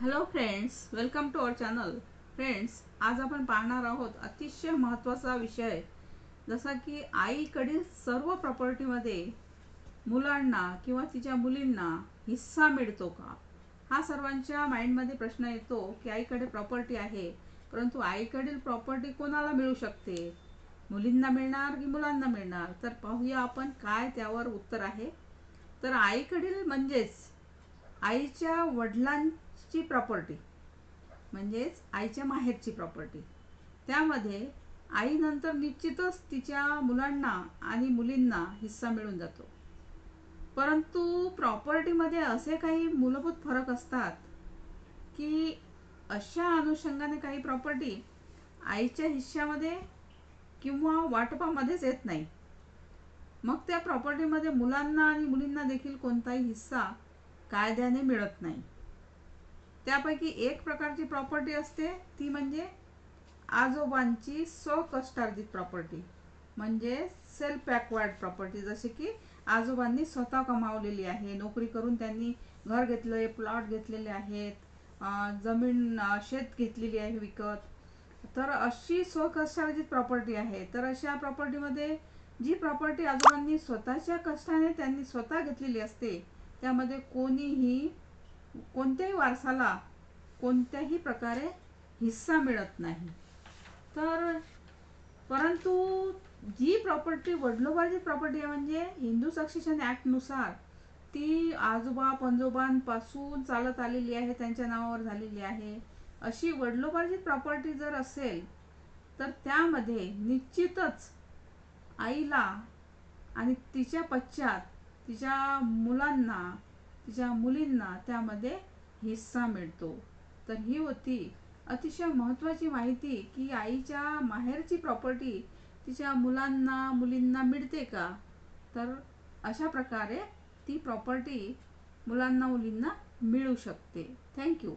Hello friends welcome to our channel friends आज आपण पाहणार आहोत अतिशय महत्त्वाचा विषय. जसा की आईकडील सर्व प्रॉपर्टीमध्ये मुलांना किंवा तिच्या मुलींना हिस्सा मिळतो का? हा सर्वांच्या माइंडमध्ये प्रश्न येतो की आईकडे प्रॉपर्टी आहे परंतु आईकडील प्रॉपर्टी कोणाला मिळू शकते? मुलींना मिळणार की मुलांना मिळणार? तर पाहूया आपण काय त्यावर उत्तर आहे. तर आईकडील म्हणजेच आईच्या वडिलां ची प्रॉपर्टी म्हणजेच आईच्या माहेरची प्रॉपर्टी त्यामध्ये आईनंतर निश्चितच तिच्या मुलांना आणि मुलींना हिस्सा मिळून जातो. परंतु प्रॉपर्टीमध्ये असे काही मूलभूत फरक असतात की अशा अनुषंगाने काही प्रॉपर्टी आईच्या हिश्श्यामध्ये किंवा वाटपामध्येच येत नाही. मग त्या प्रॉपर्टीमध्ये मुलांना आणि मुलींना देखील कोणताही हिस्सा कायद्याने मिळत नाही. त्यापैकी एक प्रकारची प्रॉपर्टी असते ती म्हणजे आजोबांची स्वकष्टार्जित प्रॉपर्टी. म्हणजे सेल्फ बॅकवर्ड प्रॉपर्टी जसे की आजोबांनी स्वतः कमावलेली आहे नोकरी करून त्यांनी घर घेतलं प्लॉट घेतलेले आहेत जमीन शेत घेतलेली आहे विकत. तर अशी स्वकष्टार्जित प्रॉपर्टी आहे. तर अशा प्रॉपर्टीमध्ये जी प्रॉपर्टी आजोबांनी स्वतःच्या कष्टाने त्यांनी स्वतः घेतलेली असते त्यामध्ये कोणीही कोणत्याही वारसाला कोणत्याही प्रकारे हिस्सा मिळत नाही. तर परंतु जी प्रॉपर्टी वडिलोपार्जित प्रॉपर्टी आहे म्हणजे हिंदू सक्सेशन ॲक्टनुसार ती आजोबा पंजोबांपासून चालत आलेली आहे त्यांच्या नावावर झालेली आहे. अशी वडिलोपार्जित प्रॉपर्टी जर असेल तर त्यामध्ये निश्चितच आईला आणि तिच्या पश्चात तिच्या मुलांना तिच्या मुलींना त्यामध्ये हिस्सा मिळतो. तर ही होती अतिशय महत्त्वाची माहिती की आईच्या माहेरची प्रॉपर्टी तिच्या मुलांना मुलींना मिळते का? तर अशा प्रकारे ती प्रॉपर्टी मुलांना मुलींना मिळू शकते. थँक्यू